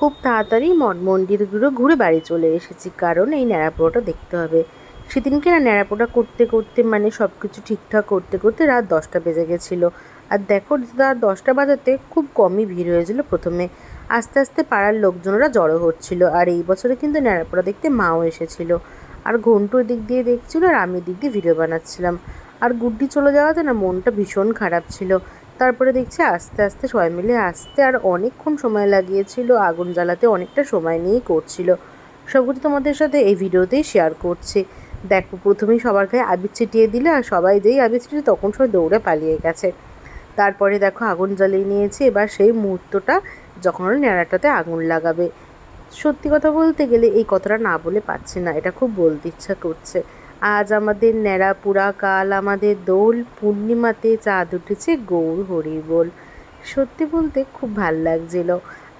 খুব তাড়াতাড়ি মঠ মন্দিরগুলো ঘুরে বাড়ি চলে এসেছি। কারণ এই ন্যাড়াপোড়াটা দেখতে হবে। সেদিনকে না ন্যাড়াপোড়া করতে করতে মানে সব কিছু ঠিকঠাক করতে করতে রাত দশটা বেজে গেছিল। আর দেখো রাত দশটা বাজাতে খুব কমই ভিড় হয়েছিল প্রথমে। আস্তে আস্তে পাড়ার লোকজনরা জড়ো হচ্ছিল। আর এই বছরে কিন্তু ন্যাড়াপোড়া দেখতে মাও এসেছিল। আর ঘন্টু দিক দিয়ে দেখছিল আর আমি দিক দিয়ে ভিডিও বানাচ্ছিলাম। আর গুড্ডি চলে যাওয়াতে না মনটা ভীষণ খারাপ ছিল। তারপরে দেখছি আস্তে আস্তে সবাই মিলে আসতে আর অনেকক্ষণ সময় লাগিয়েছিল, আগুন জ্বালাতে অনেকটা সময় নিয়েই করছিল। সব কিছু তোমাদের সাথে এই ভিডিওতেই শেয়ার করছি। দেখো, প্রথমেই সবার গায়ে আবির ছিটিয়ে দিলে আর সবাই যেই আবির ছিটিয়ে তখন সবাই দৌড়ে পালিয়ে গেছে। তারপরে দেখো আগুন জ্বালিয়ে নিয়েছে, এবার সেই মুহূর্তটা যখন ওরা ন্যাড়াটাতে আগুন লাগাবে। সত্যি কথা বলতে গেলে এই কথাটা না বলে পাচ্ছি না, এটা খুব বলতে ইচ্ছা করছে। আজ আমাদের ন্যাড়া পুরা কাল, আমাদের দোল, পূর্ণিমাতে চাঁদ উঠেছে গৌর হরি বল সত্যি বলতে খুব ভালো লাগছিল।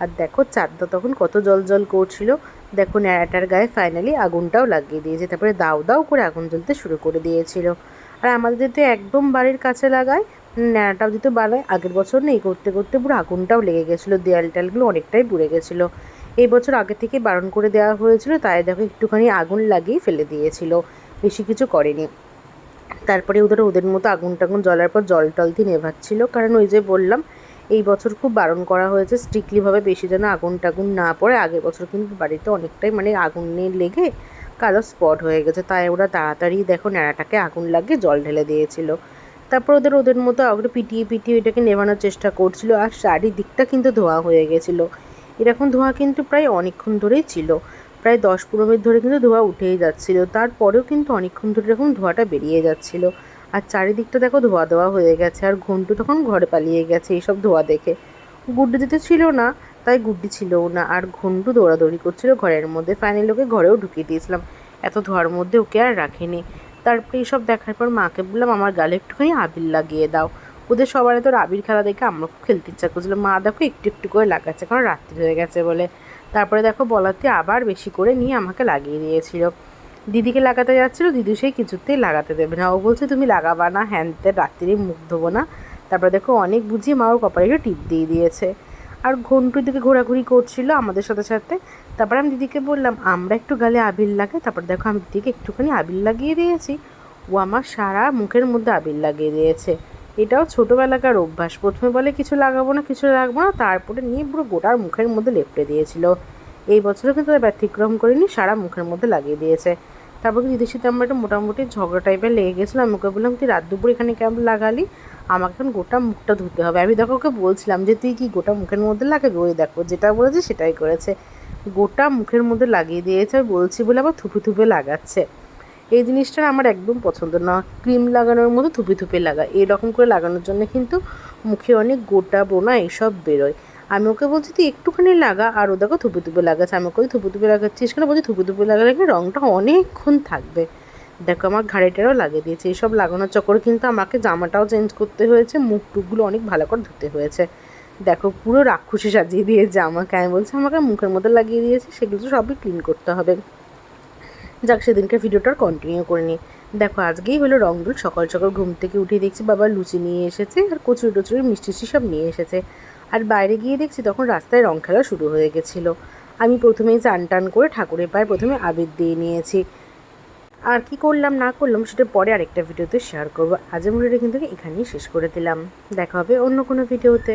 আর দেখো, চাঁদটা তখন কত জল জল করছিল। দেখো, ন্যাড়াটার গায়ে ফাইনালি আগুনটাও লাগিয়ে দিয়েছে। তারপরে দাও দাও করে আগুন জ্বলতে শুরু করে দিয়েছিল। আর আমাদের যেহেতু একদম বাড়ির কাছে লাগায়, ন্যাড়াটাও যেহেতু বানায়, আগের বছর নেই, করতে করতে পুরো আগুনটাও লেগে গেছিল দেয়াল টেয়ালগুলো অনেকটাই পুড়ে গেছিল। এই বছর আগে থেকে বারণ করে দেওয়া হয়েছিল, তাই দেখো একটুখানি আগুন লাগিয়ে ফেলে দিয়েছিল। বেশি কিছু করেনি। তারপরে ওদের ওদের মতো আগুন টাগুন জ্বলার পর জল টল দিয়ে নেভাচ্ছিল। কারণ ওই যে বললাম, এই বছর খুব বারণ করা হয়েছে স্ট্রিক্টলিভাবে বেশি যেন আগুন টাগুন না পড়ে। আগের বছর কিন্তু বাড়িতে অনেকটাই মানে আগুনে লেগে কালো স্পট হয়ে গেছে। তাই ওরা তাড়াতাড়ি দেখো ন্যাড়াটাকে আগুন লাগিয়ে জল ঢেলে দিয়েছিল। তারপর ওদের ওদের মতো আগুনে পিটিয়ে পিটিয়ে এটাকে নেভানোর চেষ্টা করছিল। আর চারিদিকটা কিন্তু ধোয়া হয়ে গেছিল। এরকম ধোঁয়া কিন্তু প্রায় অনেকক্ষণ ধরেই ছিল। প্রায় দশ পনেরো মিনিট ধরে কিন্তু ধোঁয়া উঠেই যাচ্ছিল। তারপরেও কিন্তু অনেকক্ষণ ধরে এরকম ধোঁয়াটা বেরিয়ে যাচ্ছিল। আর চারিদিকটা দেখো ধোয়া ধোয়া হয়ে গেছে, আর ঘন্টু তখন ঘরে পালিয়ে গেছে এইসব ধোয়া দেখে। গুড্ডি দিতে ছিল না, তাই গুড্ডি ছিলও না, আর ঘন্টু দৌড়াদৌড়ি করছিল ঘরের মধ্যে। ফাইনালি ওকে ঘরেও ঢুকিয়ে দিয়েছিলাম। এত ধোয়ার মধ্যে ওকে আর রাখেনি। তারপরে এইসব দেখার পর মাকে বললাম, আমার গালে একটুখানি আবির লাগিয়ে দাও। ওদের সবার এত আবির খেলা দেখে আমরা খুব খেলতে ইচ্ছা করছিল। মা দেখো একটু একটু করে লাগাচ্ছে, কারণ রাত্রি হয়ে গেছে বলে। তারপরে দেখো বলাতে আবার বেশি করে নিয়ে আমাকে লাগিয়ে দিয়েছিল। দিদিকে লাগাতে যাচ্ছিল, দিদি সেই কিছুতেই লাগাতে দেবে না। ও বলছে, তুমি লাগাবা না হ্যান্ডতে রাত্রি মুখ ধোবো না। তারপরে দেখো অনেক বুঝিয়ে মা ওর কপালে একটু টিপ দিয়ে দিয়েছে। আর ঘন্টুর দিকে ঘোরাঘুরি করছিল আমাদের সাথে সাথে। তারপরে আমি দিদিকে বললাম, আমরা একটু গালে আবির লাগে। তারপর দেখো আমি দিদিকে একটুখানি আবির লাগিয়ে দিয়েছি। ও আমার সারা মুখের মধ্যে আবির লাগিয়ে দিয়েছে। এটাও ছোটোবেলাকার অভ্যাস। প্রথমে বলে কিছু লাগাবো না, কিছু লাগবো না, তারপরে নিয়ে পুরো গোটার মুখের মধ্যে লেপটে দিয়েছিল। এই বছরও কিন্তু ব্যতিক্রম করিনি, সারা মুখের মধ্যে লাগিয়ে দিয়েছে। তারপর দিদির সাথে আমার একটা মোটামুটি ঝগড়া টাইপের লেগে গেছিল আমি ওকে বললাম, তুই রাত দুপুর এখানে কেমন লাগালি? আমাকে এখন গোটা মুখটা ধুতে হবে। আমি দেখো ওকে বলছিলাম যে, তুই কি গোটা মুখের মধ্যে লাগাবি? ওই দেখো, যেটা বলেছে সেটাই করেছে। গোটা মুখের মধ্যে লাগিয়ে দিয়েছে বলছি বলে আবার থুপে থুপে লাগাচ্ছে। এই জিনিসটা আমার একদম পছন্দ না। ক্রিম লাগানোর মতো থুপি থুপি লাগা। এরকম করে লাগানোর জন্য কিন্তু মুখে অনেক গোটা বোনা এইসব বেরোয়। আমি ওকে বলছি, তুই একটুখানি লাগা। আর ও দেখো থুপে থুপে লাগাচ্ছে। আমি ওকে থুপি থুপে লাগাচ্ছিস কেন? বলছি, থুপি থুপে লাগালে রঙটা অনেকক্ষণ থাকবে? দেখো, আমার ঘাড়েটারও লাগিয়ে দিয়েছে। এইসব লাগানোর চক্করে কিন্তু আমাকে জামাটাও চেঞ্জ করতে হয়েছে। মুখ টুকগুলো অনেক ভালো করে ধুতে হয়েছে। দেখো, পুরো রাক্ষসে সাজিয়ে দিয়েছে আমাকে। আমি বলছি, আমাকে মুখের মধ্যে লাগিয়ে দিয়েছে সেগুলো সবই ক্লিন করতে হবে। যাক সেদিনকে ভিডিওটা কন্টিনিউ করে নিই। দেখো, আজকেই হলো রংদুল সকাল সকাল ঘুম থেকে উঠে দেখছি বাবা লুচি নিয়ে এসেছে আর কচুরি টচুরি, মিষ্টি সব নিয়ে এসেছে। আর বাইরে গিয়ে দেখছি তখন রাস্তায় রং খেলা শুরু হয়ে গেছিল। আমি প্রথমেই চান টান করে ঠাকুরের পায়ে প্রথমে আবির দিয়ে নিয়েছি। আর কি করলাম, না করলাম, সেটা পরে আরেকটা ভিডিওতে শেয়ার করব। আজের ভিডিওটা কিন্তু এখানেই শেষ করে দিলাম। দেখা হবে অন্য কোনো ভিডিওতে।